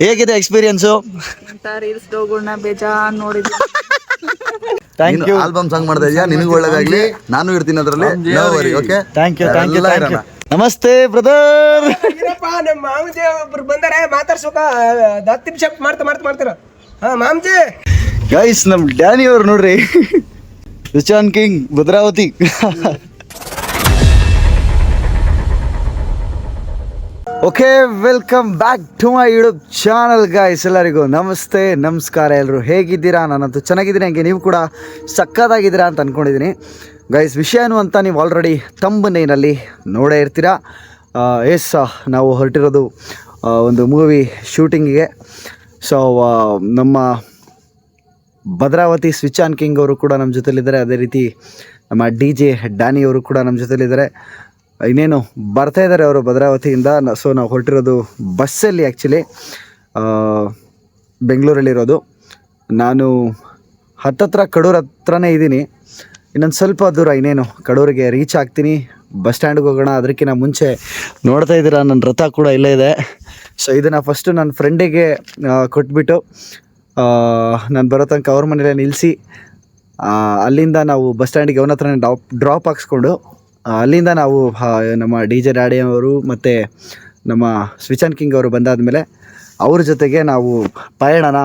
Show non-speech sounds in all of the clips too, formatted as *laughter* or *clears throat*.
ಹೇಗಿದೆ experience reels ಡೋಗುಳ್ನ ಬೇಜಾನ್ ನೋಡಿದ್ವಿ ಥ್ಯಾಂಕ್ ಯು ಆಲ್ಬಮ್ ಸಾಂಗ್ ಮಾಡ್ತಾ ಇದೀಯಾ? ನಿನಗೂ ಒಳ್ಳೇದಾಗ್ಲಿ. ನಾನು ಇರ್ತೀನಿ ಅದರಲ್ಲಿ. Okay thank you thank you thank you ನಮಸ್ತೆ ಬ್ರದರ್ ಇರಪ್ಪ ನಮ್ಮ ಮಾಮಜಿ ಒಬ್ರು ಬಂದಾರೆ ಮಾತಾಡ್ಸೋಕ ಹತ್ತು ನಿಮಿಷ ಮಾಡ್ತಾ ಮಾಡ್ತಾ ಮಾಡ್ತಾರ? ಹಾ ಮಾಮಜಿ. ಗೈಸ್ ನಮ್ ಡ್ಯಾನಿ ಅವ್ರು ನೋಡ್ರಿ. *laughs* Sushant king Bhadravati. *laughs* Okay welcome back to my YouTube channel guys ಎಲ್ಲರಿಗೂ ನಮಸ್ತೆ, ನಮಸ್ಕಾರ. ಎಲ್ಲರೂ ಹೇಗಿದ್ದೀರಾ? ನಾನಂತೂ ಚೆನ್ನಾಗಿದ್ದೀನಿ. ಹಂಗೆ ನೀವು ಕೂಡ ಸಕ್ಕತ್ತಾಗಿದ್ದೀರಾ ಅಂತ ಅಂದ್ಕೊಂಡಿದ್ದೀನಿ ಗೈಸ್ ವಿಷಯನು ಅಂತ ನೀವು ಆಲ್ರೆಡಿ ತಂಬನೇನಲ್ಲಿ ನೋಡೇ ಇರ್ತೀರಾ. ಎಸ್ ನಾವು ಹೊರಟಿರೋದು ಒಂದು ಮೂವಿ ಶೂಟಿಂಗಿಗೆ ಸೊ ನಮ್ಮ ಭದ್ರಾವತಿ ಸ್ವಿಚ್ ಆನ್ ಕಿಂಗ್ ಅವರು ಕೂಡ ನಮ್ಮ ಜೊತೆಲಿದ್ದಾರೆ. ಅದೇ ರೀತಿ ನಮ್ಮ ಡಿ ಜೆ ಡ್ಯಾನಿಯವರು ಕೂಡ ನಮ್ಮ ಜೊತೆಲಿದ್ದಾರೆ. ಇನ್ನೇನು ಬರ್ತಾ ಇದ್ದಾರೆ ಅವರು ಭದ್ರಾವತಿಯಿಂದ. ಸೊ ನಾವು ಹೊರಟಿರೋದು ಬಸ್ಸಲ್ಲಿ ಆ್ಯಕ್ಚುಲಿ ಬೆಂಗಳೂರಲ್ಲಿರೋದು. ನಾನು ಹತ್ತತ್ರ ಕಡೂರು ಹತ್ರನೇ ಇದ್ದೀನಿ. ಇನ್ನೊಂದು ಸ್ವಲ್ಪ ದೂರ ಇನ್ನೇನು, ಕಡೂರಿಗೆ ರೀಚ್ ಆಗ್ತೀನಿ. ಬಸ್ ಸ್ಟ್ಯಾಂಡ್ಗೆ ಹೋಗೋಣ ಅದಕ್ಕಿಂತ ಮುಂಚೆ ನೋಡ್ತಾ ಇದ್ದೀರಾ ನನ್ನ ರಥ ಕೂಡ ಇಲ್ಲೇ ಇದೆ. ಸೊ ಇದನ್ನು ಫಸ್ಟು ನನ್ನ ಫ್ರೆಂಡಿಗೆ ಕೊಟ್ಬಿಟ್ಟು ನಾನು ಬರೋ ತನಕ ಅವ್ರ ಮನೇಲೆ ನಿಲ್ಲಿಸಿ ಅಲ್ಲಿಂದ ನಾವು ಬಸ್ ಸ್ಟ್ಯಾಂಡಿಗೆ ಅವನ ಹತ್ರನೇ ಡ್ರಾಪ್ ಡ್ರಾಪ್ ಹಾಕ್ಸ್ಕೊಂಡು ಅಲ್ಲಿಂದ ನಾವು ನಮ್ಮ ಡಿ ಜೆ ಡ್ಯಾಡಿ ಅವರು ಮತ್ತು ನಮ್ಮ ಸ್ವಿಚನ್ ಕಿಂಗ್ ಅವರು ಬಂದಾದ ಮೇಲೆ ಅವ್ರ ಜೊತೆಗೆ ನಾವು ಪಯಣನ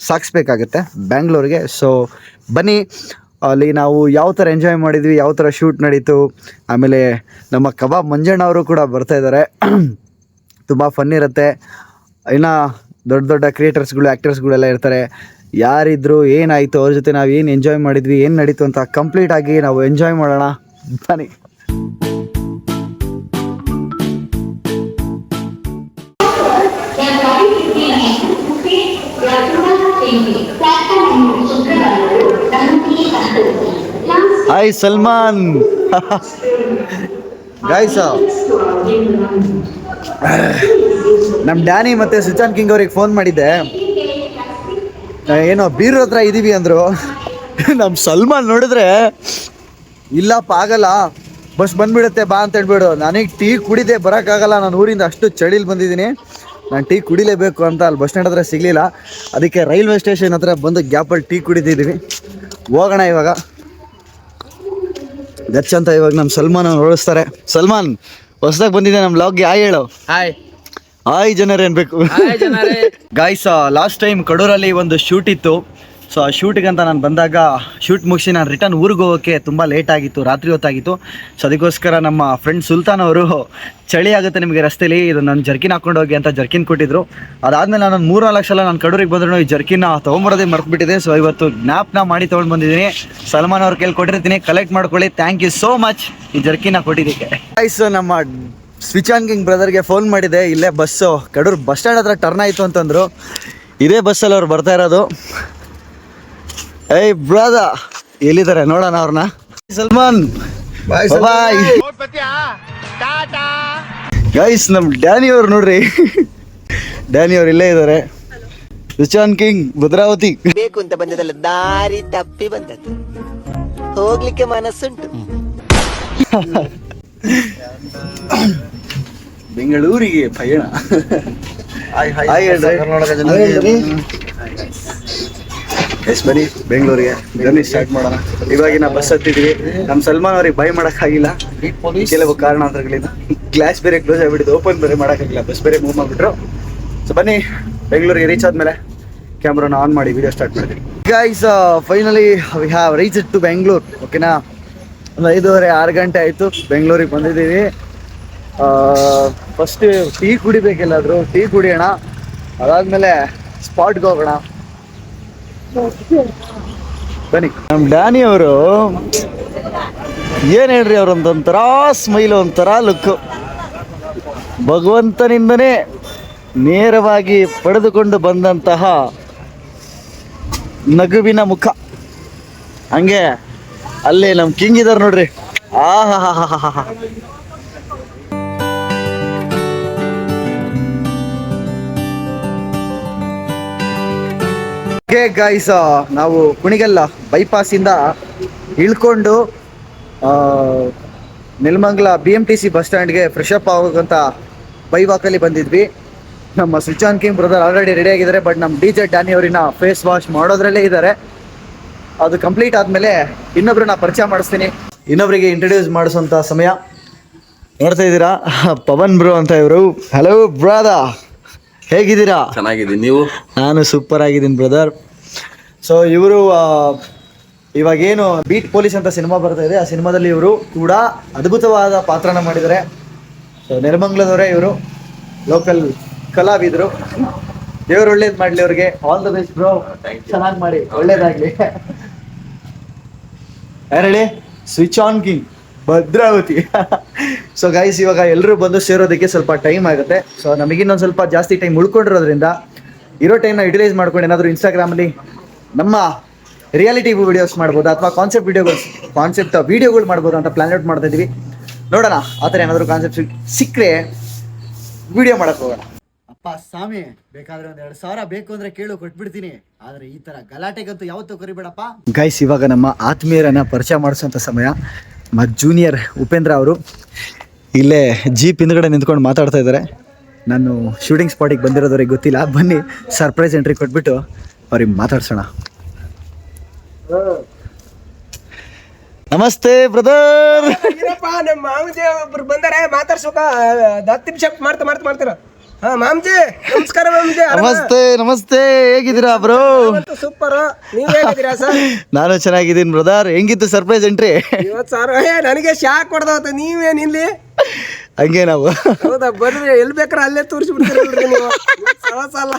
ಸಾಗಿಸ್ಬೇಕಾಗತ್ತೆ ಬ್ಯಾಂಗ್ಳೂರಿಗೆ. ಸೊ ಬನ್ನಿ, ಅಲ್ಲಿ ನಾವು ಯಾವ ಥರ ಎಂಜಾಯ್ ಮಾಡಿದ್ವಿ, ಯಾವ ಥರ ಶೂಟ್ ನಡೀತು, ಆಮೇಲೆ ನಮ್ಮ ಕಬಾಬ್ ಮಂಜಣ್ಣ ಅವರು ಕೂಡ ಬರ್ತಾ ಇದ್ದಾರೆ. *clears throat* ತುಂಬ ಫನ್ ಇರುತ್ತೆ. ಇನ್ನು ದೊಡ್ಡ ದೊಡ್ಡ ಕ್ರಿಯೇಟರ್ಸ್ಗಳು ಆ್ಯಕ್ಟರ್ಸ್ಗಳೆಲ್ಲ ಇರ್ತಾರೆ. ಯಾರಿದ್ರು ಏನಾಯಿತು, ಅವ್ರ ಜೊತೆ ನಾವು ಏನು ಎಂಜಾಯ್ ಮಾಡಿದ್ವಿ, ಏನು ನಡೀತು ಅಂತ ಕಂಪ್ಲೀಟಾಗಿ ನಾವು ಎಂಜಾಯ್ ಮಾಡೋಣ. ಬನ್ನಿ. ಹಾಯ್ ಸಲ್ಮಾನ್ ಗಾಯ್ಸ ನಮ್ಮ ಡ್ಯಾನಿ ಮತ್ತು ಸುಚಾನ್ ಕಿಂಗ್ ಅವ್ರಿಗೆ ಫೋನ್ ಮಾಡಿದ್ದೆ. ಏನೋ ಬೀರ್ ಹತ್ರ ಇದೀವಿ ಅಂದರು. *laughs* ನಮ್ಮ ಸಲ್ಮಾನ್ ನೋಡಿದ್ರೆ ಇಲ್ಲಪ್ಪ ಆಗಲ್ಲ. ಬಸ್ ಬಂದ್ಬಿಡುತ್ತೆ ಬಾ ಅಂತ ಹೇಳ್ಬಿಡು. ನನಗೆ ಟೀ ಕುಡಿದೆ ಬರೋಕ್ಕಾಗಲ್ಲ. ನಾನು ಊರಿಂದ ಅಷ್ಟು ಚಳಿಲಿ ಬಂದಿದ್ದೀನಿ. ನಾನು ಟೀ ಕುಡಿಲೇಬೇಕು ಅಂತ ಅಲ್ಲಿ ಬಸ್ ಸ್ಟ್ಯಾಂಡ್ ಹತ್ರ ಸಿಗಲಿಲ್ಲ. ಅದಕ್ಕೆ ರೈಲ್ವೆ ಸ್ಟೇಷನ್ ಹತ್ರ ಬಂದು ಗ್ಯಾಪಲ್ಲಿ ಟೀ ಕುಡಿದಿದ್ದೀವಿ ಹೋಗೋಣ ಇವಾಗ. ಗಚ್ ಅಂತ ಇವಾಗ ನಮ್ಮ ಸಲ್ಮಾನ್ ಅವ್ರು ಓಡಿಸ್ತಾರೆ ಸಲ್ಮಾನ್ ಹೊಸ್ದಾಗಿ ಬಂದಿದೆ ನಮ್ಮ ಲಾಗ್ಗೆ ಆಯ್ ಹೇಳು. ಹಾಯ್. ಹಾಯ್ ಜನರೇ ಅನ್ಬೇಕು. ಗಾಯ್ಸ್ ಲಾಸ್ಟ್ ಟೈಮ್ ಕಡೂರಲ್ಲಿ ಒಂದು ಶೂಟ್ ಇತ್ತು. ಸೊ ಆ ಶೂಟಿಗೆ ಅಂತ ನಾನು ಬಂದಾಗ ಶೂಟ್ ಮುಗಿಸಿ ನಾನು ರಿಟರ್ನ್ ಊರಿಗೆ ಹೋಗೋಕ್ಕೆ ತುಂಬ ಲೇಟ್ ಆಗಿತ್ತು, ರಾತ್ರಿ ಹೊತ್ತಾಗಿತ್ತು. ಸೊ ಅದಕ್ಕೋಸ್ಕರ ನಮ್ಮ ಫ್ರೆಂಡ್ ಸುಲ್ತಾನ್ ಅವರು ಚಳಿ ಆಗುತ್ತೆ ನಿಮಗೆ ರಸ್ತೆಯಲ್ಲಿ ಇದು ನಾನು ಜರ್ಕಿನ್ ಹಾಕೊಂಡು ಹೋಗಿ ಅಂತ ಜರ್ಕಿನ್ ಕೊಟ್ಟಿದ್ರು. ಅದಾದಮೇಲೆ ನಾನು ಮೂರು ನಾಲ್ಕು ಸಲ ನಾನು ಕಡೂರಿಗೆ ಬಂದ್ರು ಈ ಜರ್ಕಿನ ತೊಗೊಂಬರೋದೇ ಮರ್ತ್ಬಿಟ್ಟಿದೆ. ಸೊ ಇವತ್ತು ಜ್ಞಾಪನ ಮಾಡಿ ತೊಗೊಂಡು ಬಂದಿದ್ದೀನಿ. ಸಲ್ಮಾನ್ ಅವ್ರ ಕೈಲಿ ಕೊಟ್ಟಿರ್ತೀನಿ. ಕಲೆಕ್ಟ್ ಮಾಡ್ಕೊಳ್ಳಿ. ಥ್ಯಾಂಕ್ ಯು ಸೋ ಮಚ್ ಈ ಜರ್ಕಿನ ಕೊಟ್ಟಿದ್ದಕ್ಕೆ. ಸೊ ನಮ್ಮ ಸ್ವಿಚ್ ಆನ್ ಕಿಂಗ್ ಬ್ರದರ್ಗೆ ಫೋನ್ ಮಾಡಿದೆ. ಇಲ್ಲೇ ಬಸ್ಸು ಕಡೂರು ಬಸ್ ಸ್ಟ್ಯಾಂಡ್ ಹತ್ರ ಟರ್ನ್ ಆಯಿತು ಅಂತಂದ್ರು. ಇದೇ ಬಸ್ಸಲ್ಲಿ ಅವ್ರು ಬರ್ತಾ ಇರೋದು. ಏಯ್ ಬ್ರಾದ ಎಲ್ಲಿದ್ದಾರೆ? ನೋಡೋಣ ಅವ್ರನ್ನ. ಸಲ್ಮಾನ್ ಬಾಯ್ ಗೈಸ್ ನಮ್ ಡ್ಯಾನಿ ಅವ್ರು ನೋಡ್ರಿ. ಡ್ಯಾನಿ ಅವ್ರು ಇಲ್ಲೇ ಇದ್ದಾರೆ ರಿಚಾನ್ ಕಿಂಗ್ ಭದ್ರಾವತಿ. ಬೇಕು ಅಂತ ಬಂದದಲ್ಲ ದಾರಿ ತಪ್ಪಿ ಬಂದದ್ದು. ಹೋಗ್ಲಿಕ್ಕೆ ಮನಸ್ಸುಂಟು. *coughs* ಬೆಂಗಳೂರಿಗೆ ಪಯಣ. ಹಾಯ್ ಹೇಳ್ರಿ. ಎಸ್ ಬನ್ನಿ, ಬೆಂಗಳೂರಿಗೆ. ಜರ್ನಿ ಸ್ಟಾರ್ಟ್ ಮಾಡೋಣ. ಇವಾಗಿನ ಬಸ್ ಹತ್ತಿದ್ವಿ ನಮ್ಮ ಸಲ್ಮಾನ್ ಅವ್ರಿಗೆ ಬೈ ಮಾಡೋಕ್ಕಾಗಿಲ್ಲ. ಕೆಲವು ಕಾರಣಾಂತರಗಳಿಂದ. ಗ್ಲಾಸ್ ಬೇರೆ ಕ್ಲೋಸ್ ಆಗಿಬಿಟ್ಟಿದ್ದು ಓಪನ್ ಬೇರೆ ಮಾಡೋಕ್ಕಾಗಿಲ್ಲ. ಬಸ್ ಬೇರೆ ಮೂವ್ ಮಾಡಿಬಿಟ್ರು. ಸೊ ಬನ್ನಿ, ಬೆಂಗಳೂರಿಗೆ ರೀಚ್ ಆದಮೇಲೆ ಕ್ಯಾಮ್ರಾನ ಆನ್ ಮಾಡಿ ವಿಡಿಯೋ ಸ್ಟಾರ್ಟ್ ಮಾಡ್ತೀವಿ guys finally we have reach to Bengaluru ಓಕೆನಾ ಒಂದು ಐದೂವರೆ ಆರು ಗಂಟೆ ಆಯಿತು. ಬೆಂಗಳೂರಿಗೆ ಬಂದಿದ್ದೀವಿ. First tea ಕುಡಿಬೇಕೆಲ್ಲಾದರೂ? ಟೀ ಕುಡಿಯೋಣ. ಅದಾದಮೇಲೆ ಸ್ಪಾಟ್ಗೆ ಹೋಗೋಣ. ಬನ್ನಿ. ನಮ್ಮ ಡ್ಯಾನಿ ಅವರು ಏನು ಹೇಳ್ರಿ ಅವ್ರೊಂದು ಒಂಥರ ಸ್ಮೈಲ್ ಒಂಥರ ಲುಕ್ಕು ಭಗವಂತನಿಂದನೇ ನೇರವಾಗಿ ಪಡೆದುಕೊಂಡು ಬಂದಂತಹ ನಗುವಿನ ಮುಖ. ಹಂಗೆ, ಅಲ್ಲಿ ನಮ್ಮ ಕಿಂಗ್ ಇದ್ದಾರೆ ನೋಡ್ರಿ ಆಹಾ ಓಕೆ ಗೈಸ್ ನಾವು ಕುಣಿಗಲ್ಲ ಬೈಪಾಸಿಂದ ಇಳ್ಕೊಂಡು Nelamangala B M T C bus ಸ್ಟ್ಯಾಂಡ್ಗೆ fresh up ಆಗೋಕ್ಕಂತ ಬೈ ವಾಕಲ್ಲಿ ಬಂದಿದ್ವಿ. ನಮ್ಮ switch on king brother already ready ಆಗಿದ್ದಾರೆ ಬಟ್ ನಮ್ಮ ಡಿ ಜೆ ಡ್ಯಾನಿ ಅವರಿನ ಫೇಸ್ ವಾಶ್ ಮಾಡೋದ್ರಲ್ಲೇ ಇದ್ದಾರೆ. ಅದು ಕಂಪ್ಲೀಟ್ ಆದಮೇಲೆ ಇನ್ನೊಬ್ರನ್ನ ಪರಿಚಯ ಮಾಡಿಸ್ತೀನಿ. ಇನ್ನೊಬ್ಬರಿಗೆ ಇಂಟ್ರೊಡ್ಯೂಸ್ ಮಾಡಿಸುವಂಥ ಸಮಯ. ನೋಡ್ತಾ ಇದ್ದೀರಾ? ಪವನ್ ಬ್ರೋ ಅಂತ ಇವರು. ಹಲೋ ಬ್ರಾದ ಹೇಗಿದ್ದೀರಾ? ಚೆನ್ನಾಗಿದ್ದೀನಿ. ನೀವು? ನಾನು ಸೂಪರ್ ಆಗಿದ್ದೀನಿ ಬ್ರದರ್ ಸೊ ಇವರು ಇವಾಗೇನು ಬೀಟ್ ಪೊಲೀಸ್ ಅಂತ ಸಿನಿಮಾ ಬರ್ತಾ ಇದೆ. ಆ ಸಿನಿಮಾದಲ್ಲಿ ಇವರು ಕೂಡ ಅದ್ಭುತವಾದ ಪಾತ್ರನ ಮಾಡಿದ್ದಾರೆ. ಸೊ ನೆಲಮಂಗ್ಲದವರೇ ಇವರು. ಲೋಕಲ್ ಕಲಾವಿದರು. ದೇವ್ರು ಒಳ್ಳೇದು ಮಾಡಲಿ ಅವ್ರಿಗೆ. ಆಲ್ ದ ಬೆಸ್ಟ್ ಬ್ರೋ ಚೆನ್ನಾಗಿ ಮಾಡಿ. ಒಳ್ಳೇದಾಗ್ಲಿ. ಹೇಳಿ? Switch on king Bhadravathi. So guys ಇವಾಗ ಎಲ್ಲರೂ ಬಂದು ಸೇರೋದಕ್ಕೆ ಸ್ವಲ್ಪ ಟೈಮ್ ಆಗುತ್ತೆ. ಸೊ ನಮಗಿನ್ನೊಂದು ಸ್ವಲ್ಪ ಜಾಸ್ತಿ ಟೈಮ್ ಉಳ್ಕೊಂಡಿರೋದ್ರಿಂದ, ಇರೋ ಟೈಮ್ನ ಯುಟಿಲೈಸ್ ಮಾಡ್ಕೊಂಡು ಏನಾದರೂ ಇನ್ಸ್ಟಾಗ್ರಾಮಲ್ಲಿ ನಮ್ಮ ರಿಯಾಲಿಟಿ ವಿಡಿಯೋಸ್ ಮಾಡ್ಬೋದು ಅಥವಾ ಕಾನ್ಸೆಪ್ಟ್ ವಿಡಿಯೋಗಳು ಕಾನ್ಸೆಪ್ಟ್ ವಿಡಿಯೋಗಳು ಮಾಡ್ಬೋದು ಅಂತ ಪ್ಲಾನ್ ಔಟ್ ಮಾಡ್ತಾ ಇದ್ದೀವಿ. ನೋಡೋಣ ಆ ಥರ ಏನಾದರೂ ಕಾನ್ಸೆಪ್ಟ್ ಸಿಕ್ಕರೆ ವಿಡಿಯೋ ಮಾಡಕ್ಕೆ ಹೋಗೋಣ. ಅಪ್ಪ ಸ್ವಾಮಿ ಬೇಕಾದ್ರೆ ಒಂದ್ ಎರಡು ಸಾವಿರ ಬೇಕು ಅಂದ್ರೆ ಕೇಳು ಕೊಟ್ಬಿಡ್ತೀನಿ. ಆದ್ರೆ ಈ ತರ ಗಲಾಟೆಗಂತೂ ಯಾವತ್ತೂ ಕರಿಬೇಡಪ್ಪ. ಗೈಸ್ ಇವಾಗ ನಮ್ಮ ಆತ್ಮೀಯರನ್ನ ಪರಿಚಯ ಮಾಡಿಸುವಂತ ಸಮಯ. ಮ ಜೂನಿಯರ್ ಉಪೇಂದ್ರ ಅವರು ಇಲ್ಲೇ ಜೀಪ್ ಹಿಂದ್ಗಡೆ ನಿಂತ್ಕೊಂಡು ಮಾತಾಡ್ತಾ ಇದ್ದಾರೆ. ನಾನು ಶೂಟಿಂಗ್ ಸ್ಪಾಟಿಗೆ ಬಂದಿರೋದವ್ರಿಗೆ ಗೊತ್ತಿಲ್ಲ. ಬನ್ನಿ ಸರ್ಪ್ರೈಸ್ ಎಂಟ್ರಿ ಕೊಟ್ಬಿಟ್ಟು ಅವ್ರಿಗೆ ಮಾತಾಡ್ಸೋಣ. ನಮಸ್ತೆ ಬ್ರದರ್. ಏನಪ್ಪ ನಮ್ಮ ಮಾಮಜಿ ಒಬ್ರು ಬಂದಾರೆ ಮಾತಾಡ್ಸೋಕ ಹತ್ತು ನಿಮಿಷ ಮಾಡ್ತಾ ಮಾಡ್ತಾ ಮಾಡ್ತೀರ? ಹಾ ಮಾಮಜಿ ನಮಸ್ಕಾರ ಮಾಮಜಿ ನಮಸ್ತೆ ನಮಸ್ತೆ ಹೇಗಿದ್ದೀರಾ ಬ್ರೋ? ಸೂಪರ್. ನೀವ್ ಹೇಗಿದ್ದೀರಾ ಸರ್ ನಾನು ಚೆನ್ನಾಗಿದ್ದೀನಿ ಬ್ರದರ್. ಹೆಂಗಿತ್ತು ಸರ್ಪ್ರೈಸ್ ಎಂಟ್ರಿ? ಇವತ್ತು ಸರ್ ನನಗೆ ಶಾಕ್ ಹೊಡೆದವತ್ತು ನೀವೇನ್ ಇಲ್ಲಿ? ಹಂಗೆ ನಾವು. ಹೌದಾ? ಬರ್ರಿ ಎಲ್ಲಿ ಬೇಕಾರ ಅಲ್ಲೇ ತೋರಿಸ್ಬಿಡ್ತೀರಲ್ರಿ ನೀವು? ಸಲ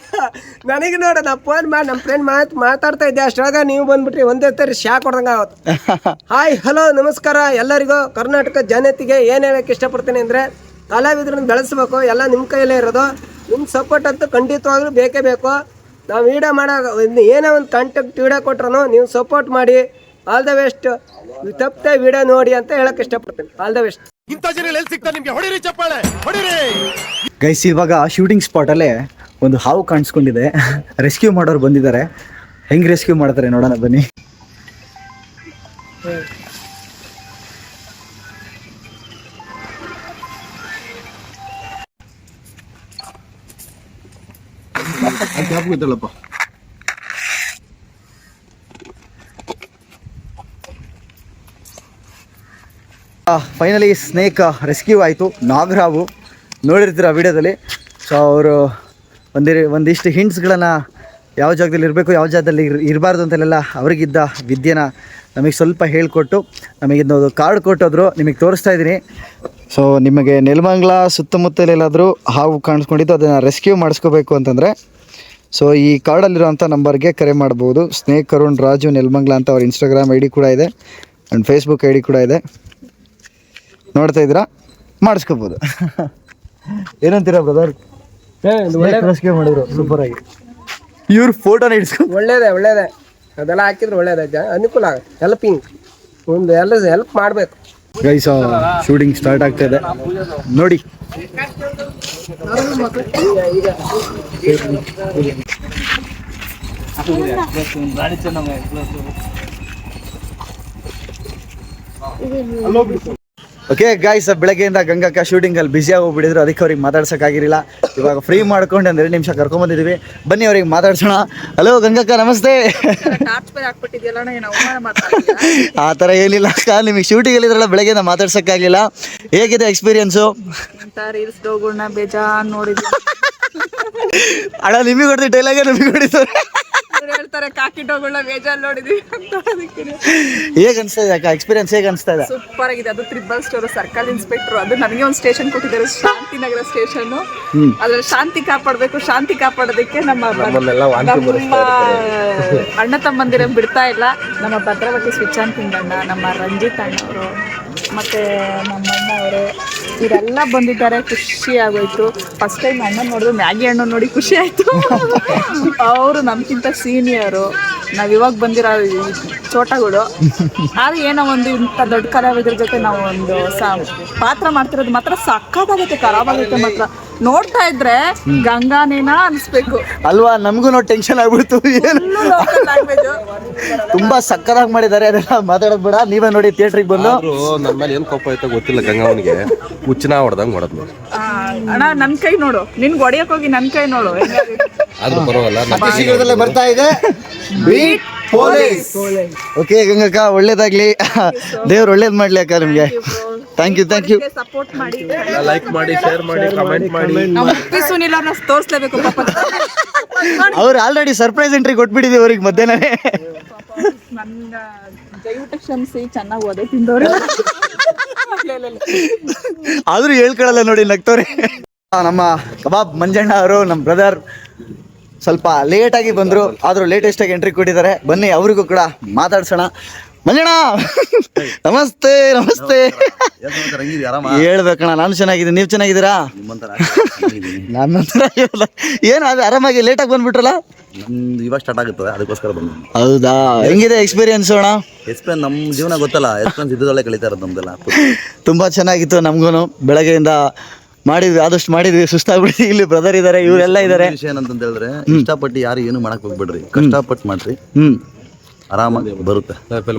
ನನಗೆ ನೋಡ, ನಾ ಫೋನ್ ಮಾಡಿ ನಮ್ಮ ಫ್ರೆಂಡ್ ಮಾತ್, ಮಾತಾಡ್ತಾ ಇದ್ದೆ ಅಷ್ಟೊಳಗ ನೀವು ಬಂದ್ಬಿಟ್ರಿ, ಒಂದೇ ತರ ಶಾಕ್ ಹೊಡೆದಂಗ ಆವತ್ತು ಹಾಯ್ ಹಲೋ ನಮಸ್ಕಾರ. ಎಲ್ಲರಿಗೂ ಕರ್ನಾಟಕ ಜನತೆಗೆ ಏನು ಹೇಳಕ್ಕೆ ಇಷ್ಟಪಡ್ತೀನಿ ಅಂದರೆ ಕಲಾವಿದ್ರನ್ನ ಬೆಳೆಸ್ಬೇಕು, ಎಲ್ಲ ನಿಮ್ಮ ಕೈಯಲ್ಲೇ ಇರೋದು. ನಿಮ್ಮ ಸಪೋರ್ಟ್ ಅಂತೂ ಖಂಡಿತವಾಗ್ಲೂ ಬೇಕೇ ಬೇಕು. ನಾವು ವೀಡಿಯೋ ಮಾಡೋ ಏನೋ ಒಂದು ಕಂಟೆಕ್ಟ್ ವೀಡಿಯೋ ಕೊಟ್ರು ನೀವು ಸಪೋರ್ಟ್ ಮಾಡಿ. ಆಲ್ ದ ಬೆಸ್ಟ್ ತಪ್ಪದೆ ವೀಡಿಯೋ ನೋಡಿ ಅಂತ ಹೇಳಕ್ಕೆ ಇಷ್ಟಪಡ್ತೀನಿ. ಆಲ್ ದ ಬೆಸ್ಟ್ ಗೈಸ್ ಇವಾಗ ಶೂಟಿಂಗ್ ಸ್ಪಾಟಲ್ಲೇ ಒಂದು ಹಾವು ಕಾಣಿಸ್ಕೊಂಡಿದೆ. ರೆಸ್ಕ್ಯೂ ಮಾಡೋರು ಬಂದಿದ್ದಾರೆ. ಹೆಂಗ್ ರೆಸ್ಕ್ಯೂ ಮಾಡ್ತಾರೆ ನೋಡೋಣ ಬನ್ನಿ. ಜ್ಞಾಪಕ ಫೈನಲಿ ಸ್ನೇಕ್ ರೆಸ್ಕ್ಯೂ ಆಯಿತು. ನಾಗರಾವು ನೋಡಿರ್ತೀರ ವಿಡಿಯೋದಲ್ಲಿ. ಸೊ ಅವರು ಒಂದಿರಿ, ಒಂದಿಷ್ಟು ಹಿಂಟ್ಸ್ಗಳನ್ನು ಯಾವ ಜಾಗದಲ್ಲಿ ಇರಬೇಕು, ಯಾವ ಜಾಗದಲ್ಲಿ ಇರ್, ಇರಬಾರ್ದು ಅಂತಲ್ಲೆಲ್ಲ ಅವ್ರಿಗಿದ್ದ ವಿದ್ಯೆನ ನಮಗೆ ಸ್ವಲ್ಪ ಹೇಳಿಕೊಟ್ಟು, ನಮಗೆ ಇದೊಂದು ಕಾರ್ಡ್ ಕೊಟ್ಟೋದ್ರು ನಿಮಗೆ ತೋರಿಸ್ತಾ ಇದ್ದೀನಿ ಸೊ ನಿಮಗೆ ನೆಲಮಂಗ್ಲ ಸುತ್ತಮುತ್ತಲೆಲ್ಲಾದರೂ ಹಾವು ಕಾಣಿಸ್ಕೊಂಡಿದ್ದು ಅದನ್ನು ರೆಸ್ಕ್ಯೂ ಮಾಡಿಸ್ಕೋಬೇಕು ಅಂತಂದರೆ. ಸೊ ಈ ಕಾರ್ಡಲ್ಲಿರೋಂಥ ನಂಬರ್ಗೆ ಕರೆ ಮಾಡ್ಬೋದು. ಸ್ನೇಕ್ ಅರುಣ್ ರಾಜು ನೆಲಮಂಗ್ಲ ಅಂತ ಅವ್ರ ಇನ್ಸ್ಟಾಗ್ರಾಮ್ ಐ ಕೂಡ ಇದೆ. ಆ್ಯಂಡ್ ಫೇಸ್ಬುಕ್ ಐ ಕೂಡ ಇದೆ. ನೋಡ್ತಾ ಇದ್ದೀರಾ? ಮಾಡಿಸ್ಕೋಬೋದು. *laughs* ಏನಂತೀರಾ ಬ್ರದರ್ ಮಾಡಿದ್ರು ಸೂಪರ್ ಆಗಿ. ಇವ್ರ ಫೋಟೋನ ಇಡ್ಸ್ಕೊಂಡು ಒಳ್ಳೇದೇ ಒಳ್ಳೇದೇ. ಅದೆಲ್ಲ ಹಾಕಿದ್ರೆ ಒಳ್ಳೇದೈತೆ ಅನುಕೂಲ ಆಗುತ್ತೆ. ಹೆಲ್ಪಿಂಗ್ ಒಂದು ಎಲ್ಲ ಹೆಲ್ಪ್ ಮಾಡಬೇಕು. ಗೈಸ್ ಶೂಟಿಂಗ್ ಸ್ಟಾರ್ಟ್ ಆಗ್ತಾ ಇದೆ. ನೋಡಿ. ಓಕೆ ಗಾಯ್ಸ್ ಬೆಳಗ್ಗೆಯಿಂದ ಗಂಗಕ್ಕ ಶೂಟಿಂಗ್ ಅಲ್ಲಿ ಬಿಸಿ ಹೋಗ್ಬಿಟ್ಟಿದ್ರು. ಅದಕ್ಕೆ ಅವ್ರಿಗೆ ಮಾತಾಡ್ಸೋಕ್ಕಾಗಿರಲಿಲ್ಲ. ಇವಾಗ ಫ್ರೀ ಮಾಡ್ಕೊಂಡು ಅಂದ್ರೆ ಎರಡು ನಿಮಿಷ ಕರ್ಕೊಂಬಂದಿದ್ವಿ ಬನ್ನಿ ಅವ್ರಿಗೆ ಮಾತಾಡ್ಸೋಣ. ಹಲೋ ಗಂಗಕ್ಕ ನಮಸ್ತೆ. ಆ ಥರ ಏನಿಲ್ಲ ಅಕ್ಕ. ನಿಮಗೆ ಶೂಟಿಂಗ್ ಇದ್ರಲ್ಲ ಬೆಳಗ್ಗೆಯಿಂದ ಮಾತಾಡ್ಸೋಕ್ಕಾಗಲಿಲ್ಲ. ಹೇಗಿದೆ ಎಕ್ಸ್ಪೀರಿಯನ್ಸು ಅಣ್ಣ ನಿಮಗೆ ಹೊಡೆದು ಡೈಲಾಗೆ ನಿಮಗೆ ಹೊಡಿತಾರೆ ಹೇಳ್ತಾರೆ ಕಾಕಿ ಡೋಗಳ್ನ ಬೇಜಾನ್ ನೋಡಿದ್ವಿ ಅಂತ ಅದಕ್ಕೆ ಹೇಗೆ ಅನಿಸ್ತಾ ಇದೆ ಅಕ್ಕ ಎಕ್ಸ್ಪೀರಿಯನ್ಸ್ ಹೇಗೆ ಅನಿಸ್ತಾ ಇದೆ? ಸೂಪರ್ ಆಗಿದೆ. ಅದು ತ್ರಿಬಲ್ ಸ್ಟೋರ್ ಸರ್ಕಲ್ ಇನ್ಸ್ಪೆಕ್ಟರ್ ಅದು ನನಗೆ ಒಂದು ಸ್ಟೇಷನ್ ಕೊಟ್ಟಿದ್ದಾರೆ ಶಾಂತಿನಗರ ಸ್ಟೇಷನ್ ಅದ್ರ ಶಾಂತಿ ಕಾಪಾಡಬೇಕು ಶಾಂತಿ ಕಾಪಾಡೋದಕ್ಕೆ ನಮ್ಮ ನಮ್ಮ ಅಣ್ಣ ತಮ್ಮಂದಿರ ಬಿಡ್ತಾ ಇಲ್ಲ. ನಮ್ಮ ಭದ್ರಾವತಿ ಸ್ವಿಚ್ ಅಣ್ಣ ನಮ್ಮ ರಂಜಿತ್ ಅಣ್ಣವರು. ಮತ್ತೆ ನಮ್ಮ ಅಣ್ಣ ಅವರು, ಇವರೆಲ್ಲ ಬಂದಿದ್ದಾರೆ, ಖುಷಿ ಆಗೋಯ್ತು. ಫಸ್ಟ್ ಟೈಮ್ ಅಣ್ಣ ನೋಡಿದ್ರು, ಮ್ಯಾಗಿ ಅಣ್ಣ ನೋಡಿ ಖುಷಿ ಆಯಿತು. ಅವರು ನಮಗಿಂತ ಸೀನಿಯರು ನಾವು ಇವಾಗ ಬಂದಿರೋ ಚೋಟಗಳು ಆದ್ರೆ ಏನೋ ಒಂದು ಇಂಥ ದೊಡ್ಡ ಕಲಾವಿದ್ರ ಜೊತೆ ನಾವು ಒಂದು ಸ, ಪಾತ್ರ ಮಾಡ್ತಿರೋದು ಮಾತ್ರ ಸಕ್ಕತ್ತಾಗುತ್ತೆ ಖರಾಬಾಗುತ್ತೆ ಮಾತ್ರ. ನೋಡ್ತಾ ಇದ್ರೆ ಗಂಗಾನೇನಾ ಅನ್ಸ್ಬೇಕು. ಅಲ್ವಾ? ನಮಗೂ ನೋಡಿ ಟೆನ್ಷನ್ ಆಗ್ಬಿಡ್ತು. ಏನು? ಲೋಕಲ್ ಲ್ಯಾಂಗ್ವೇಜ್ ತುಂಬಾ ಸಕ್ಕದಾಗಿ ಮಾಡಿದ್ದಾರೆ ಅದೆಲ್ಲ ಮಾತಾಡೋದು ಬೇಡ. ನೀವೇ ನೋಡಿ ಥಿಯೇಟ್ರಿಗೆ ಬಂದು. ನಮ್ಮಲ್ಲಿ ನಮ್ಮ ಮೇಲೆ ಏನ್ ಕೋಪ ಆಯ್ತಾ ಗೊತ್ತಿಲ್ಲ ಗಂಗಾವನಿಗೆ. ಹುಚ್ಚನ ಹೊಡೆದಂಗ್ ಹೊಡೆದ್ನು. ಆ ಅಣ್ಣ ನನ್ ಕೈ ನೋಡು. ನಿನ್ಗೆ ಹೊಡಿಯಕ್ ಹೋಗಿ ನನ್ ಕೈ ನೋಡು. ಹೆಂಗಾಗಿದೆ? ಅತಿ ಶೀಘ್ರದಲ್ಲೇ ಬರ್ತಾ ಇದೆ. ಬೀಟ್ ಪೊಲೀಸ್ ಓಕೆ ಗಂಗಕ್ಕ ಒಳ್ಳೇದಾಗ್ಲಿ. ದೇವ್ರು ಒಳ್ಳೇದ್ ಮಾಡ್ಲಿ ಅಕ್ಕ ನಿಮ್ಗೆ. Thank you thank you support ಮಾಡಿ. ಲೈಕ್ ಮಾಡಿ ಶೇರ್ ಮಾಡಿ ಕಮೆಂಟ್ ಮಾಡಿ. ನಾವು ಮುಪ್ಪಿ ಸುನಿಲ್ ಅವ್ರನ್ನ ತೋರಿಸ್ಲೇಬೇಕು ಪಾಪ. ಅವ್ರು ಆಲ್ರೆಡಿ ಸರ್ಪ್ರೈಸ್ ಎಂಟ್ರಿ ಕೊಟ್ಬಿಟ್ಟಿದ್ದೀವಿ ಅವ್ರಿಗೆ ಮಧ್ಯಾಹ್ನನೇ. ನನ್ನ ದಯವಿಟ್ಟು ಕ್ಷಮಿಸಿ ಚೆನ್ನಾಗಿ ಓದೇ ತಿಂದವ್ರೆ. ಆದ್ರೂ ಹೇಳ್ಕೊಳಲ್ಲ ನೋಡಿ ನಗ್ತವ್ರೆ. ನಮ್ಮ ಕಬಾಬ್ ಮಂಜಣ್ಣ ಅವರು ನಮ್ಮ ಬ್ರದರ್ ಸ್ವಲ್ಪ ಲೇಟ್ ಆಗಿ ಬಂದ್ರು ಆದ್ರೂ ಲೇಟೆಸ್ಟ್ ಆಗಿ ಎಂಟ್ರಿ ಕೊಟ್ಟಿದ್ದಾರೆ. ಬನ್ನಿ ಅವರಿಗೂ ಕೂಡ ಮಾತಾಡ್ಸೋಣ. ಮಂಜಣ್ಣ ನಮಸ್ತೆ ನಮಸ್ತೆ. ಹೇಳ್ಬೇಕಣ್ಣ ನಾನು ಚೆನ್ನಾಗಿದ್ದೀನಿ ನೀವು ಚೆನ್ನಾಗಿದ್ದೀರಾ? ನನ್ನಂತರ ನನ್ನ ಏನು ಅದು ಆರಾಮಾಗಿ ಲೇಟಾಗಿ ಬಂದ್ಬಿಟ್ರಲ್ಲ? ಇವಾಗ ಸ್ಟಾರ್ಟ್ ಆಗುತ್ತದೆ ಅದಕ್ಕೋಸ್ಕರ ಬಂದು ಹೌದಾ? ಹೆಂಗಿದೆ ಎಕ್ಸ್ಪೀರಿಯನ್ಸ್ ಅಣ್ಣ? ಎಕ್ಸ್ಪೀರಿಯನ್ಸ್ ನಮ್ಮ ಜೀವನ ಗೊತ್ತಲ್ಲ ಎಕ್ಸ್ಪೀರಿಯನ್ಸ್ ಇದ್ದದೊಳ್ಳೆ ಕಳೀತಾ ಇರೋದು ನಮ್ದೆಲ್ಲ. ತುಂಬ ಚೆನ್ನಾಗಿತ್ತು ನಮಗೂ ಬೆಳಗ್ಗೆಯಿಂದ ಮಾಡಿದ್ವಿ ಆದಷ್ಟು ಮಾಡಿದ್ವಿ ಸುಸ್ತಾಗ್ಬಿಟ್ಟು ಇಲ್ಲಿ ಬ್ರದರ್ ಇದ್ದಾರೆ ಇವರೆಲ್ಲ ಇದ್ದಾರೆ ವಿಷಯ ಏನಂತ ಹೇಳಿದ್ರೆ ಇಷ್ಟಪಟ್ಟು ಯಾರು ಏನು ಮಾಡಕ್ ಹೋಗ್ಬೇಡ್ರಿ. ಕಷ್ಟಪಟ್ಟು ಮಾಡ್ರಿ. ಹ್ಞೂ ಆರಾಮಾಗಿ ಬರುತ್ತೆ.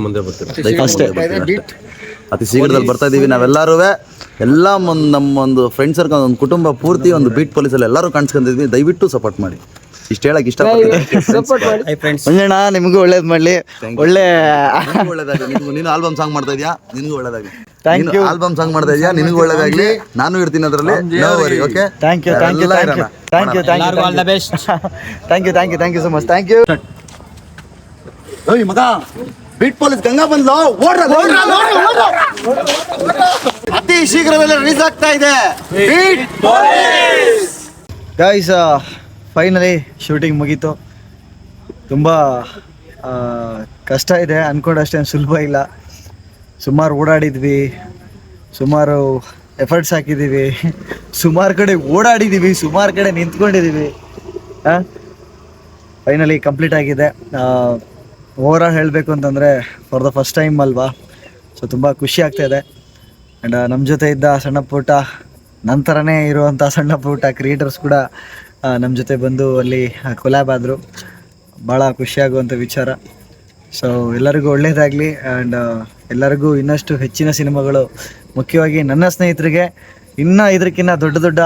ಮುಂದೆ ಬರ್ತೀವಿ. ಅತಿ ಶೀಘ್ರದಲ್ಲಿ ಬರ್ತಾ ಇದೀವಿ ನಾವೆಲ್ಲರೂ ಎಲ್ಲ ಒಂದು ನಮ್ಮ ಒಂದು ಫ್ರೆಂಡ್ ಸರ್ಕಲ್ ಒಂದು ಕುಟುಂಬ ಪೂರ್ತಿ ಒಂದು ಬೀಟ್ ಪೊಲೀಸಲ್ಲಿ ಎಲ್ಲರೂ ಕಾಣಿಸ್ಕೊಂಡಿದ್ವಿ ದಯವಿಟ್ಟು ಸಪೋರ್ಟ್ ಮಾಡಿ. ಇಷ್ಟ ಹೇಳಕ್ ಇಷ್ಟ ಮಂಜಣ್ಣ ನಿಮಗೂ ಒಳ್ಳೇದು ಮಾಡಲಿ. ಒಳ್ಳೆ ಒಳ್ಳೇದಾಗಲಿ. ನೀನು ಆಲ್ಬಮ್ ಸಾಂಗ್ ಮಾಡ್ತಾ ಇದೀಯಾ? ನಿನಗೂ ಒಳ್ಳೇದಾಗಿ Thank ನೀನು ಆಲ್ಬಮ್ ಸಾಂಗ್ ಮಾಡ್ತಾ ಇದೆಯಾ? ನಿನಗೂ ಒಳ್ಳೇದಾಗ್ಲಿ. ನಾನು ಇರ್ತೀನಿ ಅದರಲ್ಲಿ. Okay thank you thank you thank you thank you thank you all the best thank you thank you thank you so much thank you ಓಯ್ ಮಗ, ಬಿಟ್ ಪೊಲೀಸ್ ಗಂಗಾ ಬಂದ್ಲು? ಅತಿ ಶೀಘ್ರದಲ್ಲೇ ರಿಲೀಸ್ ಆಗ್ತಾ ಇದೆ. ಗೈಸ್ ಫೈನಲಿ ಶೂಟಿಂಗ್ ಮುಗೀತು. ತುಂಬ ಕಷ್ಟ ಇದೆ. ಅಂದ್ಕೊಂಡಷ್ಟೇನು ಸುಲಭ ಇಲ್ಲ. ಸುಮಾರು ಓಡಾಡಿದ್ವಿ. ಸುಮಾರು ಎಫರ್ಟ್ಸ್ ಹಾಕಿದ್ದೀವಿ ಸುಮಾರು ಕಡೆ ಓಡಾಡಿದ್ದೀವಿ ಸುಮಾರು ಕಡೆ ನಿಂತ್ಕೊಂಡಿದ್ದೀವಿ ಫೈನಲಿ ಕಂಪ್ಲೀಟ್ ಆಗಿದೆ. ಓವರ್ ಆಲ್ ಹೇಳಬೇಕು ಅಂತಂದರೆ ಫಾರ್ ದ ಫಸ್ಟ್ ಟೈಮ್ ಅಲ್ವಾ? ಸೊ ತುಂಬ ಖುಷಿ ಇದೆ. ಆ್ಯಂಡ್ ನಮ್ಮ ಜೊತೆ ಇದ್ದ ಸಣ್ಣ ಪುಟ್ಟ ನಂತರನೇ ಇರುವಂಥ ಸಣ್ಣ ಪುಟ್ಟ ಕ್ರಿಯೇಟರ್ಸ್ ಕೂಡ ನಮ್ಮ ಜೊತೆ ಬಂದು ಅಲ್ಲಿ ಕೊಲ್ಯಾಬ್ ಆದರು. ಭಾಳ ಖುಷಿಯಾಗುವಂಥ ವಿಚಾರ. ಸೊ ಎಲ್ಲರಿಗೂ ಒಳ್ಳೆಯದಾಗಲಿ ಆ್ಯಂಡ್ ಎಲ್ಲರಿಗೂ ಇನ್ನಷ್ಟು ಹೆಚ್ಚಿನ ಸಿನಿಮಾಗಳು, ಮುಖ್ಯವಾಗಿ ನನ್ನ ಸ್ನೇಹಿತರಿಗೆ, ಇನ್ನೂ ಇದಕ್ಕಿಂತ ದೊಡ್ಡ ದೊಡ್ಡ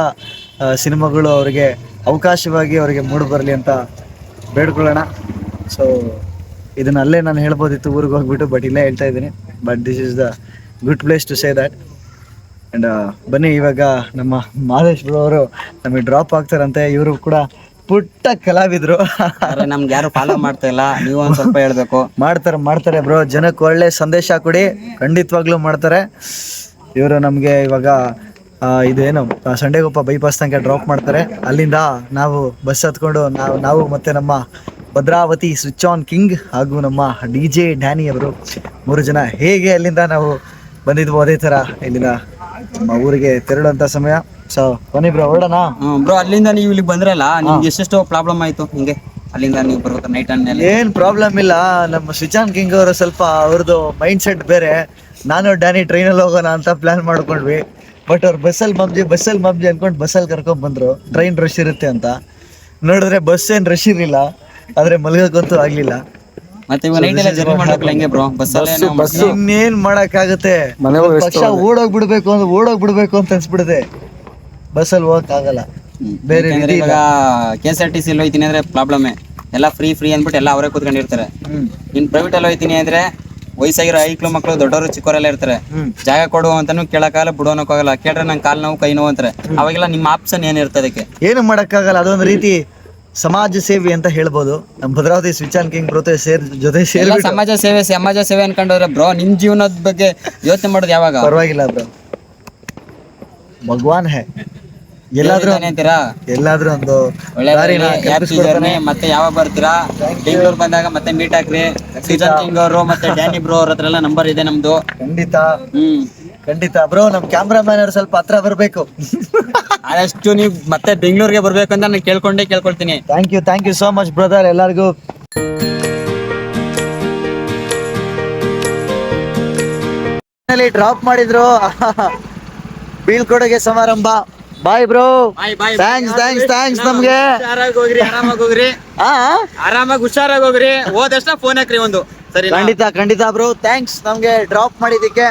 ಸಿನಿಮಾಗಳು ಅವರಿಗೆ ಅವಕಾಶವಾಗಿ ಅವರಿಗೆ ಮೂಡಿ ಬರಲಿ ಅಂತ ಬೇಡ್ಕೊಳ್ಳೋಣ. ಸೊ ಇದನ್ನ ಅಲ್ಲೇ ನಾನು ಹೇಳ್ಬೋದಿತ್ತು ಊರಿಗೆ ಹೋಗ್ಬಿಟ್ಟು ಬಟ್ ಇಲ್ಲೇ ಹೇಳ್ತಾ ಇದ್ದೀನಿ. But this is the good place to say that and ಬನ್ನಿ ಇವಾಗ ನಮ್ಮ ಮಾದೇಶ್ ಬ್ರೋ ಅವರು ನಮಗೆ ಡ್ರಾಪ್ ಆಗ್ತಾರಂತೆ ಇವರು ಕೂಡ ಪುಟ್ಟ ಕಲಾವಿದ್ರು. ನಮ್ಗೆ ಯಾರು ಫಾಲೋ ಮಾಡ್ತಾ ಇಲ್ಲ. ನೀವು ಒಂದ್ ಸ್ವಲ್ಪ ಹೇಳ್ಬೇಕು. ಮಾಡ್ತಾರೆ ಮಾಡ್ತಾರೆ ಬ್ರೋ. ಜನಕ್ಕೆ ಒಳ್ಳೆ ಸಂದೇಶ ಕೊಡಿ. ಖಂಡಿತವಾಗ್ಲೂ ಮಾಡ್ತಾರೆ. ಇವರು ನಮಗೆ ಇವಾಗ ಆ, ಇದೇನು ಆ, ಸಂಡೆಗೊಪ್ಪ ಬೈಪಾಸ್ ತನಕ ಡ್ರಾಪ್ ಮಾಡ್ತಾರೆ. ಅಲ್ಲಿಂದ ನಾವು ಬಸ್ ಹತ್ಕೊಂಡು ನಾವು ನಾವು ಮತ್ತೆ ನಮ್ಮ ಭದ್ರಾವತಿ ಸ್ವಿಚ್ ಆನ್ ಕಿಂಗ್ ಹಾಗೂ ನಮ್ಮ ಡಿ ಜೆ ಡ್ಯಾನಿ ಅವರು ಮೂರು ಜನ ಹೇಗೆ ಅಲ್ಲಿಂದ ನಾವು ಬಂದಿದ್ವು ಅದೇ ಥರ ಇಲ್ಲಿಂದ ನಮ್ಮ ಊರಿಗೆ ತೆರಳುವಂಥ ಸಮಯ. ಸೊ ಬನ್ನಿ ಬ್ರೋ ಹೊರಡೋಣ? ಬ್ರೋ ಅಲ್ಲಿಂದ ನೀವು ಇಲ್ಲಿ ಬಂದ್ರಲ್ಲ ನಿಮ್ಗೆ ಎಷ್ಟೆಷ್ಟೋ ಪ್ರಾಬ್ಲಮ್ ಆಯ್ತು ಹಿಂಗೆ. ಅಲ್ಲಿಂದ ನೀವು ಬರ್ಬೇಕು ನೈಟ್ ಅನ್ನೆಲ್ಲ ಏನ್ ಪ್ರಾಬ್ಲಮ್ ಇಲ್ಲ ನಮ್ಮ ಸುಜಾನ್ ಕಿಂಗ್ ಅವರು ಸ್ವಲ್ಪ ಅವ್ರದ್ದು ಮೈಂಡ್ ಸೆಟ್ ಬೇರೆ. ನಾನು ಡ್ಯಾನಿ ಟ್ರೈನಲ್ಲಿ ಹೋಗೋಣ ಅಂತ ಪ್ಲಾನ್ ಮಾಡ್ಕೊಂಡ್ವಿ. ಬಟ್ ಅವ್ರು ಬಸ್ಸಲ್ಲಿ ಮಬ್ಜಿ ಬಸ್ಸಲ್ಲಿ ಮಬ್ಜಿ ಅನ್ಕೊಂಡು ಬಸ್ಸಲ್ಲಿ ಕರ್ಕೊಂಡ್ ಬಂದ್ರು. ಟ್ರೈನ್ ರಶ್ ಇರುತ್ತೆ ಅಂತ. ನೋಡಿದ್ರೆ ಬಸ್ ಏನ್ ರಶ್ ಇರಲಿಲ್ಲ. ಆದ್ರೆ ಮಲಗಕ್ಕಂತೂ ಆಗ್ಲಿಲ್ಲ. ಮತ್ತೆ ಇವಾಗ ನೈಟ್ ಎಲ್ಲ ಜರ್ನಿ ಮಾಡ್ಬೇಕಲ್ಲ ಹೆಂಗೆ ಬ್ರೋ ಬಸ್ಸಲ್ಲೇ ನಾವು ಇನ್ನೇನ್ ಮಾಡಕ್ ಆಗುತ್ತೆ ಪಕ್ಷ ಓಡೋಗ್ ಬಿಡ್ಬೇಕು ಅಂದ್ರೆ ಓಡೋಗ್ ಬಿಡ್ಬೇಕು ಅಂತ ಅನ್ಸ್ಬಿಡುತ್ತೆ. ಬಸ್ಸಲ್ಲಿ ಹೋಗಕ್ ಆಗಲ್ಲ ಬೇರೆ ಯಾಕಂದ್ರೆ ವಿಧಿ ಇಲ್ಲ. ಇವಾಗ K S R T C ಹೋಯ್ತೀನಿ ಅಂದ್ರೆ ಪ್ರಾಬ್ಲಮ್ಮೇ ಎಲ್ಲ ಫ್ರೀ ಫ್ರೀ ಅಂದ್ಬಿಟ್ಟು ಎಲ್ಲ ಅವರೇ ಕೂತ್ಕೊಂಡಿರ್ತಾರೆ. ಹ್ಮ್. ಇನ್ ಪ್ರೈವೇಟ್ ಅಲ್ಲಿ ಹೋಯ್ತೀನಿ ಅಂದ್ರೆ ವಯಸ್ಸಾಗಿರೋ ಐಕ್ಳು ಮಕ್ಕಳು ದೊಡ್ಡವರು ಚಿಕ್ಕವರೆಲ್ಲ ಇರ್ತಾರೆ. ಹ್ಮ್. ಜಾಗ ಕೊಡು ಅಂತಾನು ಕೇಳಕ್ಕಾಗಲ್ಲ ಬಿಡೋನಕ್ಕಾಗಲ್ಲ. ಕೇಳ್ರೆ ನಂಗೆ ಕಾಲ್ ನೋವು ಕೈ ನೋವು ಅಂತಾರೆ. ಅವಾಗೆಲ್ಲ ನಿಮ್ಮ ಆಪ್ಷನ್ ಏನಿರ್ತದೆ ಅದಕ್ಕೆ? ಏನು ಮಾಡಕ್ಕಾಗಲ್ಲ ಅದೊಂದು ರೀತಿ ಸಮಾಜ ಸೇವೆ ಅಂತ ಹೇಳ್ಬೋದು. ನಮ್ಮ ಭದ್ರಾವತಿ ಸ್ವಿಚಾನ್ ಕಿಂಗ್ ಬ್ರೋತೆ ಸೇರ್ ಜೊತೆ ಎಲ್ಲ ಸೇರಿ ಸಮಾಜ ಸೇವೆ ಸಮಾಜ ಸೇವೆ ಅನ್ಕೊಂಡವ್ರೆ ಬ್ರೋ ನಿಮ್ ಜೀವನದ ಬಗ್ಗೆ ಯೋಚನೆ ಮಾಡೋದು ಯಾವಾಗ? ಪರವಾಗಿಲ್ಲ ಬ್ರೋ ಭಗವಾನ್ ಹೇ. ಎಲ್ಲಾದ್ರೂ ಏನಂತೀರಾ ಎಲ್ಲಾದ್ರೂ ಒಂದು ಒಳ್ಳೆ ದಾರಿನ ಕಲ್ಪಿಸ್ಕೊಡ್ತಾನೆ. ಮತ್ತೆ ಯಾವಾಗ ಬರ್ತೀರಾ? ಬೆಂಗಳೂರು ಬಂದಾಗ ಮತ್ತೆ ಮೀಟ್ ಹಾಕ್ರಿ ಸ್ವಿಚಾನ್ ಕಿಂಗ್ ಅವರು ಮತ್ತೆ ಡ್ಯಾನಿ ಬ್ರೋ ಅವ್ರ ಹತ್ರ ಎಲ್ಲ ನಂಬರ್ ಇದೆ ನಮ್ದು. ಖಂಡಿತ. ಹ್ಮ್. ಖಂಡಿತ. ಬ್ರೋ ನಮ್ ಕ್ಯಾಮ್ರಾಮ್ಯಾನ್ ಅವ್ರು ಸ್ವಲ್ಪ ಹತ್ರ ಬರ್ಬೇಕು. *laughs* ಆದಷ್ಟು ನೀವು ಮತ್ತೆ ಬೆಂಗಳೂರಿಗೆ ಬರ್ಬೇಕು ಅಂತ ನಾನು ಕೇಳ್ಕೊಂಡೇ ಕೇಳ್ಕೊಳ್ತೀನಿ. Thank you thank you so much brother ಎಲ್ಲರಿಗೂ ಡ್ರಾಪ್ ಮಾಡಿದ್ರು. *laughs* ಬೀಳ್ಕೊಡುಗೆ ಸಮಾರಂಭ. Bye bro thanks thanks thanks ನಮ್ಗೆ. ಹುಷಾರಾಗಿ ಹೋಗ್ರಿ ಆರಾಮಾಗಿ ಹೋಗ್ರಿ. ಆ ಆರಾಮಾಗಿ ಹುಷಾರಾಗಿ ಹೋಗ್ರಿ. ಹೋದಷ್ಟ ಫೋನ್ ಹಾಕ್ರಿ ಒಂದು. ಸರಿ ಖಂಡಿತ ಖಂಡಿತ ಬ್ರೋ ಥ್ಯಾಂಕ್ಸ್ ನಮ್ಗೆ ಡ್ರಾಪ್ ಮಾಡಿದ್ದಕ್ಕೆ.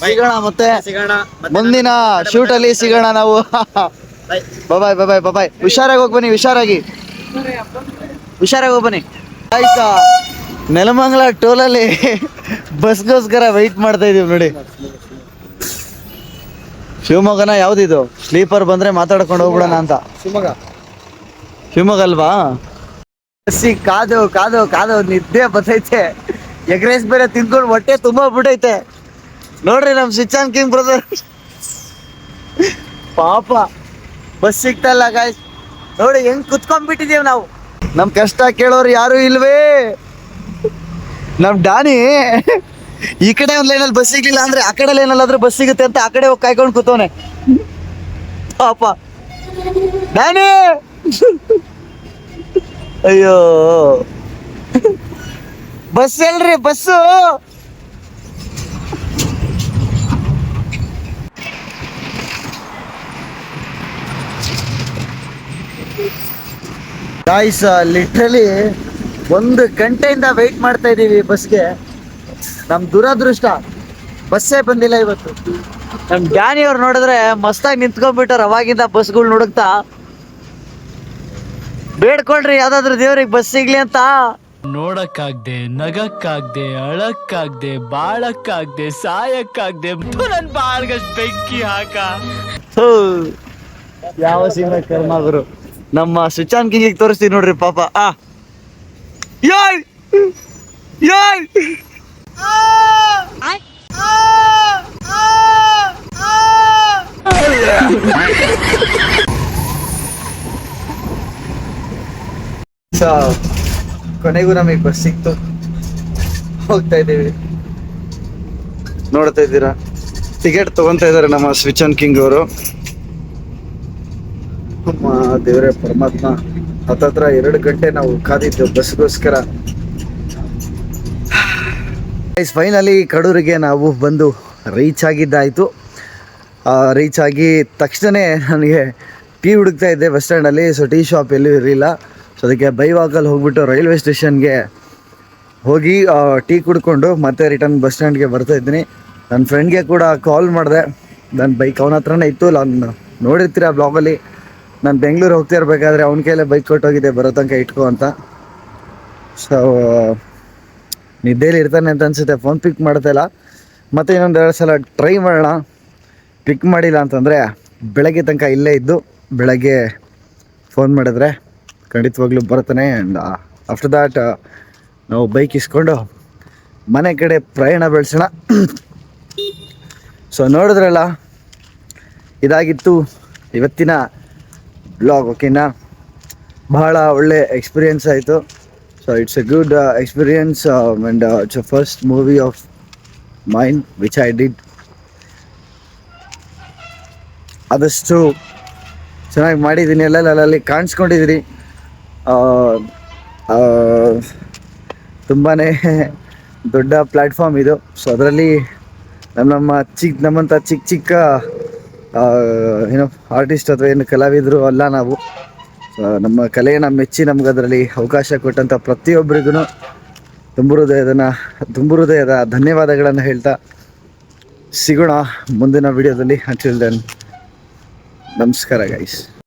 ಸಿಗೋಣ ಮತ್ತೆ ಸಿಗೋಣ. ಮುಂದಿನ ಶೂಟ್ ಅಲ್ಲಿ ಸಿಗೋಣ ನಾವು. ಬಾಯ್ ಬಾಯ್ ಬಾಯ್ ಬಾಯ್ ಹುಷಾರಾಗಿ ಹೋಗಿ ಬನ್ನಿ ಹುಷಾರಾಗಿ. ಹುಷಾರಾಗಿ ಹೋಗಿ ಬನ್ನಿ. ಆಯ್ತಾ ನೆಲಮಂಗಲ ಟೋಲಲ್ಲಿ ಬಸ್ಗೋಸ್ಕರ ವೆಯ್ಟ್ ಮಾಡ್ತಾ ಇದೀವಿ ನೋಡಿ. ಶಿವಮೊಗ್ಗನ ಯಾವ್ದಿದು? ಸ್ಲೀಪರ್ ಬಂದ್ರೆ ಮಾತಾಡ್ಕೊಂಡು ಹೋಗ್ಬಿಡೋಣ ಅಂತ. ಶಿವಮೊಗ್ಗ. ಶಿವಮೊಗ್ಗ ಅಲ್ವಾ? ಬಸ್ಸಿ ಕಾದು ಕಾದು ಕಾದು ನಿದ್ದೆ ಬರ್ತೈತೆ. ಎಗ್ ರೈಸ್ ಬೇರೆ ತಿನ್ಕೊಂಡು ಹೊಟ್ಟೆ ತುಂಬಾ ಬಿಟ್ಟೈತೆ. ನೋಡ್ರಿ ನಮ್ ಸಿಚಾನ್ ಕಿಂಗ್ ಬ್ರದರ್ ಪಾಪ ಬಸ್ ಸಿಗ್ತಲ್ಲ ಗಾಯ್ಸ್ ನೋಡಿ, ಹೆಂಗ್ ಕುತ್ಕೊಂಡ್ಬಿಟ್ಟಿದೀವಿ ನಾವು. ನಮ್ ಕಷ್ಟ ಕೇಳೋರು ಯಾರು ಇಲ್ವೇ? ನಮ್ ಡಾನಿ, ಈ ಕಡೆ ಒಂದ್ ಲೈನಲ್ಲಿ ಬಸ್ ಸಿಗ್ಲಿಲ್ಲ ಅಂದ್ರೆ ಆ ಕಡೆ ಲೈನಲ್ಲಾದ್ರೂ ಬಸ್ ಸಿಗುತ್ತೆ ಅಂತ ಆ ಕಡೆ ಹೋಗಿ ಕಾಯ್ಕೊಂಡು ಕೂತವನೆ. ಪಾಪ. ಡಾನಿ! ಅಯ್ಯೋ. ಬಸ್ ಎಲ್ರಿ ಬಸ್ಸು ಗಾಯ್ಸ್ ಲಿಟ್ರಲಿ ಒಂದು ಗಂಟೆಯಿಂದ ವೆಯ್ಟ್ ಮಾಡ್ತಾ ಇದ್ದೀವಿ ಬಸ್ಗೆ ನಮ್ ದುರದೃಷ್ಟ ಬಸ್ಸೇ ಬಂದಿಲ್ಲ ಇವತ್ತು. ನಮ್ ಡ್ಯಾನಿ ಅವ್ರು ನೋಡಿದ್ರೆ ಮಸ್ತಾಗಿ ನಿಂತ್ಕೊಂಡ್ಬಿಟ್ಟಾರ ಅವಾಗಿಂದ ಬಸ್ಗಳು ನೋಡುತ್ತಾ. ಬೇಡ್ಕೊಳ್ರಿ ಯಾವ್ದಾದ್ರು ದೇವ್ರಿಗೆ ಬಸ್ ಸಿಗ್ಲಿ ಅಂತ. ನೋಡಕ್ಕಾಗ್ದೆ ನಗಕ್ಕಾಗ್ದೆ ಅಳಕ್ಕಾಗ್ದೆ ಬಾಳಕ್ಕಾಗ್ದೆ ಸಾಯಕ್ಕಾಗ್ದೆ ನನ್ ಬಾಳ್ಗಷ್ಟು ಬೆಂಕಿ ಹಾಕ. ಯಾವ ಸಿನಿಮಾ ಕರ್ಮ ಗುರು. ನಮ್ಮ ಸುಚಾನ್ ಕಿಂಗಿಗೆ ತೋರಿಸ್ತೀವಿ ನೋಡ್ರಿ ಪಾಪ. ಆ. ಕೊನೆಗೂ ನಮಗೆ ಬಸ್ ಸಿಕ್ತು. ಹೋಗ್ತಾ ಇದ್ದೀವಿ. ನೋಡ್ತಾ ಇದ್ದೀರಾ? ಟಿಕೆಟ್ ತಗೊಂತಾ ಇದ್ದಾರೆ ನಮ್ಮ ಸ್ವಿಚನ್ ಕಿಂಗ್ ಅವರು. ದೇವರೇ ಪರಮಾತ್ಮ, ಹತ್ತತ್ರ ಎರಡು ಗಂಟೆ ನಾವು ಕಾದಿದ್ದು ಬಸ್ಗೋಸ್ಕರ. ಫೈನಲಿ ಕಡೂರಿಗೆ ನಾವು ಬಂದು ರೀಚ್ ಆಗಿದ್ದಾಯಿತು. ರೀಚ್ ಆಗಿ ತಕ್ಷಣವೇ ನನಗೆ ಟೀ ಹುಡುಕ್ತಾ ಇದ್ದೆ ಬಸ್ ಸ್ಟ್ಯಾಂಡಲ್ಲಿ ಸೊ ಟೀ ಶಾಪ್ ಎಲ್ಲೂ ಇರಲಿಲ್ಲ. ಸೊ ಅದಕ್ಕೆ ಬೈವಾಕಲ್ಲಿ ಹೋಗ್ಬಿಟ್ಟು ರೈಲ್ವೆ ಸ್ಟೇಷನ್ಗೆ ಹೋಗಿ ಟೀ ಕುಡ್ಕೊಂಡು ಮತ್ತೆ ರಿಟರ್ನ್ ಬಸ್ ಸ್ಟ್ಯಾಂಡ್ಗೆ ಬರ್ತಾ ಇದ್ದೀನಿ. ನನ್ನ ಫ್ರೆಂಡ್ಗೆ ಕೂಡ ಕಾಲ್ ಮಾಡಿದೆ. ನನ್ನ ಬೈಕ್ ಅವನ ಹತ್ರನೇ ಇತ್ತು. ನಾನು ನೋಡಿರ್ತೀರ ಬ್ಲಾಗಲ್ಲಿ ನಾನು ಬೆಂಗಳೂರು ಹೋಗ್ತಾ ಇರಬೇಕಾದ್ರೆ ಅವನ ಕೈಲೇ ಬೈಕ್ ಕೊಟ್ಟೋಗಿದ್ದೆ ಬರೋ ತನಕ ಇಟ್ಕೋ ಅಂತ. ಸೊ ನಿದ್ದೇಲಿ ಇರ್ತಾನೆ ಅಂತ ಅನ್ಸುತ್ತೆ ಫೋನ್ ಪಿಕ್ ಮಾಡ್ತಾ ಇಲ್ಲ ಮತ್ತೆ ಇನ್ನೊಂದು ಎರಡು ಸಲ ಟ್ರೈ ಮಾಡೋಣ. ಪಿಕ್ ಮಾಡಿಲ್ಲ ಅಂತಂದರೆ ಬೆಳಗ್ಗೆ ತನಕ ಇಲ್ಲೇ ಇದ್ದು ಬೆಳಗ್ಗೆ ಫೋನ್ ಮಾಡಿದ್ರೆ ಖಂಡಿತವಾಗ್ಲೂ ಬರ್ತಾನೆ ಆ್ಯಂಡ್ ಆಫ್ಟರ್ ದ್ಯಾಟ್ ನಾವು ಬೈಕ್ ಇಸ್ಕೊಂಡು ಮನೆ ಕಡೆ ಪ್ರಯಾಣ ಬೆಳೆಸೋಣ. ಸೊ ನೋಡಿದ್ರಲ್ಲ, ಇದಾಗಿತ್ತು ಇವತ್ತಿನ ಬ್ಲಾಗ್ ಓಕೆನಾ ಬಹಳ ಒಳ್ಳೆ ಎಕ್ಸ್ಪೀರಿಯೆನ್ಸ್ ಆಯಿತು. So it's a good experience and it's a first movie of mind which I did ಆದಷ್ಟು ಚೆನ್ನಾಗಿ ಮಾಡಿದ್ದೀನಿ ಎಲ್ಲ ಅಲ್ಲಲ್ಲಿ ಕಾಣಿಸ್ಕೊಂಡಿದ್ದೀನಿ ತುಂಬಾ ದೊಡ್ಡ ಪ್ಲ್ಯಾಟ್ಫಾರ್ಮ್ ಇದು. ಸೊ ಅದರಲ್ಲಿ ನಮ್ಮ ನಮ್ಮ ಚಿಕ್ಕ ನಮ್ಮಂಥ ಚಿಕ್ಕ ಚಿಕ್ಕ ಏನೋ ಆರ್ಟಿಸ್ಟ್ ಅಥವಾ ಏನು ಕಲಾವಿದರು ಅಲ್ಲ ನಾವು ನಮ್ಮ ಕಲೆಯನ್ನು ಮೆಚ್ಚಿ ನಮ್ಗೆ ಅದರಲ್ಲಿ ಅವಕಾಶ ಕೊಟ್ಟಂಥ ಪ್ರತಿಯೊಬ್ಬರಿಗೂ ತುಂಬ ಹೃದಯದನ ತುಂಬ ಹೃದಯದ ಧನ್ಯವಾದಗಳನ್ನು ಹೇಳ್ತಾ ಸಿಗೋಣ ಮುಂದಿನ ವಿಡಿಯೋದಲ್ಲಿ ಅಂಟಿಲ್ ನಮಸ್ಕಾರ ಗೈಸ್.